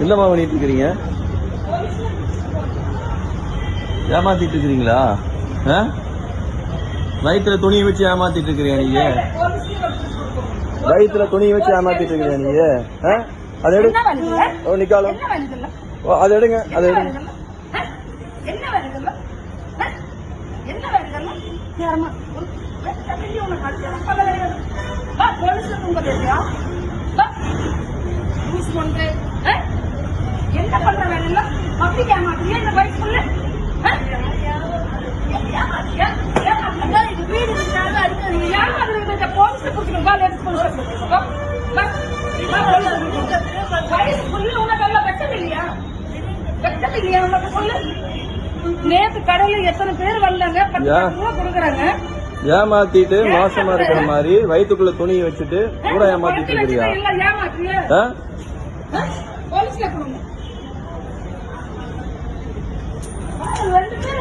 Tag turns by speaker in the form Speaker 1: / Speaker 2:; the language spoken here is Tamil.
Speaker 1: என்னம்மா பண்ணிட்டு இருக்கிறீங்க ஏமாத்திட்டு இருக்கிறீங்களா ஆ? வயித்துல துணியை வச்சு ஏமாத்திட்டு இருக்கிறியா நீங்க? வயித்துல துணியை வச்சு ஏமாத்திட்டு இருக்கிறியா நீங்க? அதை எடு. நிக்காலும். அதை எடுங்க அதை எடுங்க?
Speaker 2: என்ன? என்ன பண்ற வேணும்ல அப்படி ஏமாத்தியா இந்த வயசுக்குள்ள? நேத்து கடையில எத்தனை பேர் வந்தாங்க? கொடுக்குறாங்க.
Speaker 1: ஏமாத்திட்டு மோசமா இருக்கிற மாதிரி வயித்துக்குள்ள துணியை வச்சுட்டு கூட ஏமாத்திட்டு இருக்கிறியா?
Speaker 2: ரெண்டு பேர்